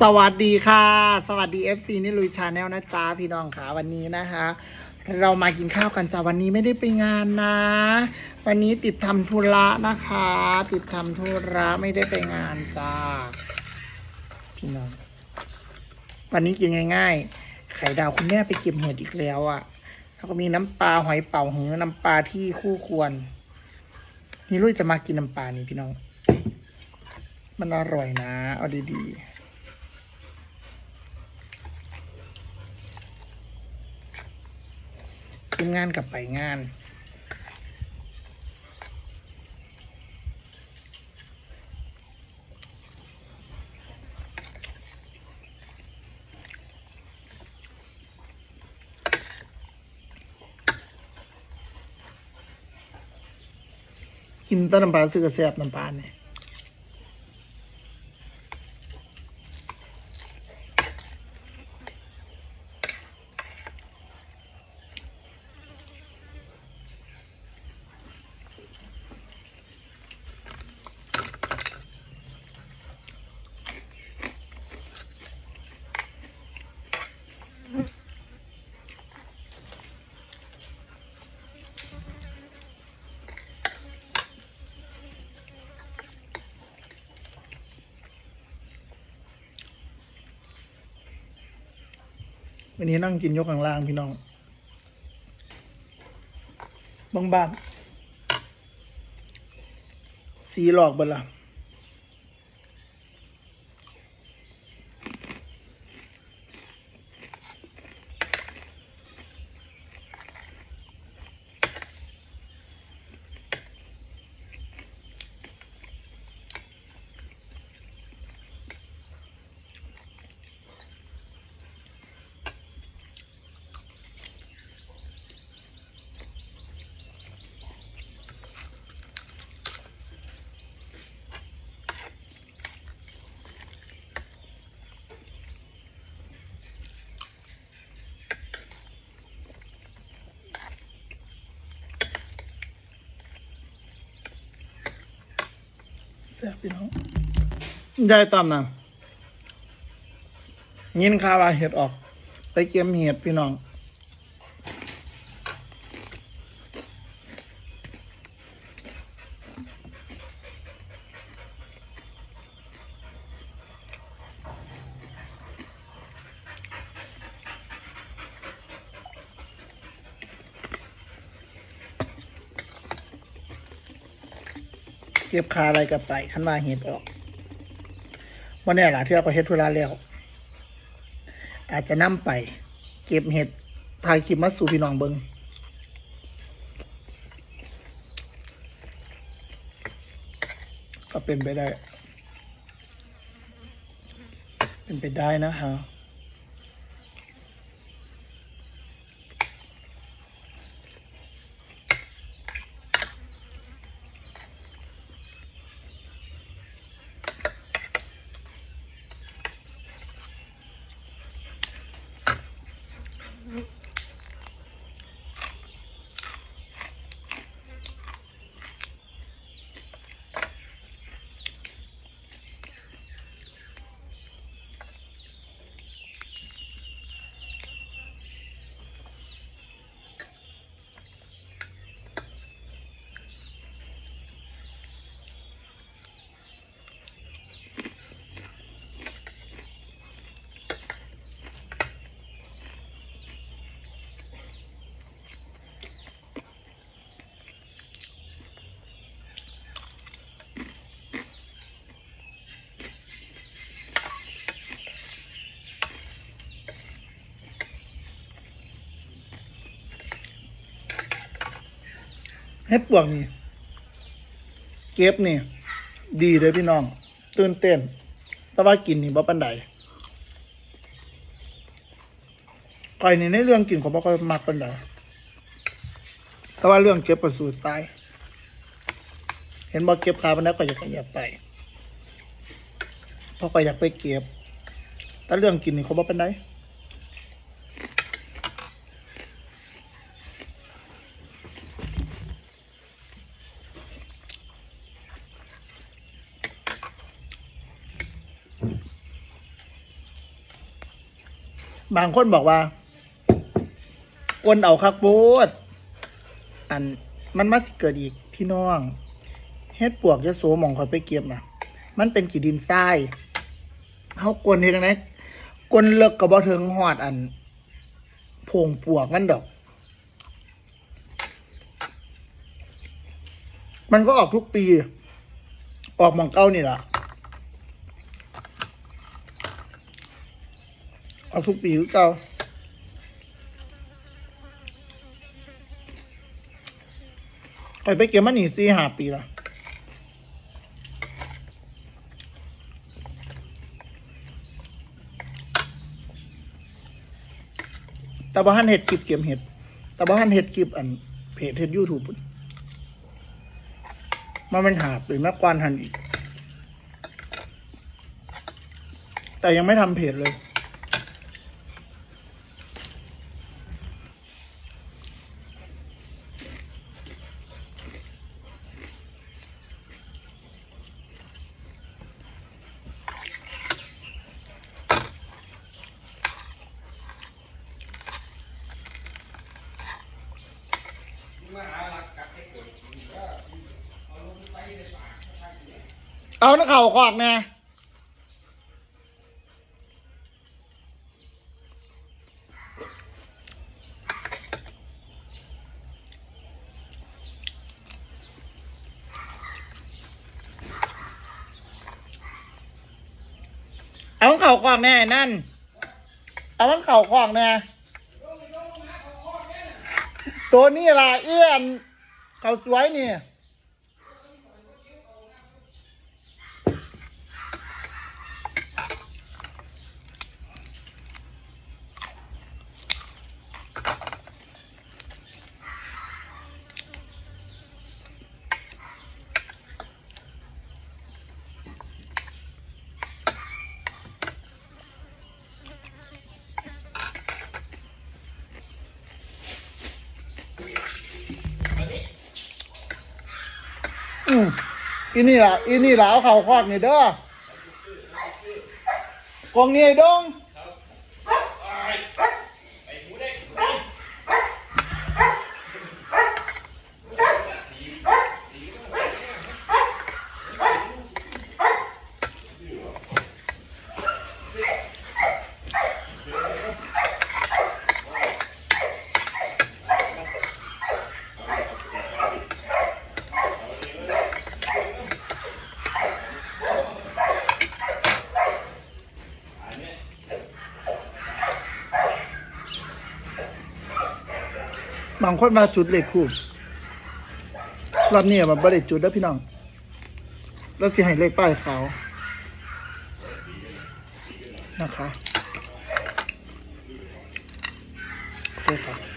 สวัสดีค่ะ สวัสดี FC นี่ลุยชาแนลนะจ๊ะพี่น้องค่ะวันนี้นะคะ เรามากินข้าวกันจ้าวันนี้ไม่ได้ไปงานนะ วันนี้ติดทำธุระนะคะ ติดทำธุระไม่ได้ไปงานจ้าพี่น้อง วันนี้กินง่ายๆ ไข่ดาวคุณแม่ไปเก็บเห็ดอีกแล้วอะ่ะแล้วก็มีน้ำปลาหอยเป่าหือน้ำปลาที่คู่ควรนี่ลุยจะมากินน้ำปลานี่พี่น้อง มันอร่อยนะเอาดีๆ ขึ้นงานกับไปงานกินต้นน้ำปลาซื้อกระแสบน้ำปลาเนี่ย วันนี้นั่งกินยกข้างล่างพี่น้องบางบ้านสีหลอกบนละแซ่บพี่น้องยายตามนะยินข่าวว่าเห็ดออก ไปเก็บเห็ดพี่น้อง เก็บคาอะไรกับไปขันว่าเห็ดออกวันนี้หล่ะที่เราก็เฮ็ดธุระแล้ว อาจจะนำไป เก็บเห็ดถ่ายคลิปมาสู่พี่น้องเบิงก็เป็นไปได้ เป็นไปได้นะฮะ เฮ็ดปวกนี่เก็บนี่ ดีเลยพี่น้อง ตื่นเต้น แต่ว่ากินนี่บ่ปันใดก่อยนี่ในเรื่องกินผมบ่ค่อยมักปันใดแต่ว่าเรื่องเก็บประสูตรตาย เห็นบ่เก็บขาปันใดก็อยากขยับไปเพราะก็อยากไปเก็บ แต่เรื่องกินนี่เขาบ่ปันใด บางคนบอกว่า กวนเอาคักโบดอันมันมาสิเกิดอีกพี่น้องเฮ็ดปวกยะโสหมองคอยไปเก็บนะมันเป็นกี่ดินทรายเขากวนเฮ็ดจังไดกวนเลิกกับบ่ถึงหอดอันพงปวกมันดอก มันก็ออกทุกปี ออกหมองเก้านี่แหละ ออกทุกปีคือเก่าไปไปเก็บมันหนีสี่ห้าปีละแต่บ้านเห็ดกิบเก็บเห็ดแต่บ้านเห็ดกิบอันเพจเห็ดยูทูบมันเป็นหาบหรือแม่กวานหันอีก แต่ยังไม่ทำเพจเลย เอานักข่าขวากแน่เอานักข่าขวากแน่นั่น เอานักข่าขวากแน่ ตัวนี้ล่ะเอี้ยนเขาสวยนี่ อืม อีนี่ล่ะอีนี่ล่ะเอาเข่าคอกนี่เด้อกองนี่ไอ้ดง บางคนมาจุดเหล็กคู่รอบนี้มันไม่ได้จุดแล้วพี่น้อง แล้วจะให้เลขป้ายขาวนะคะโอเคครับ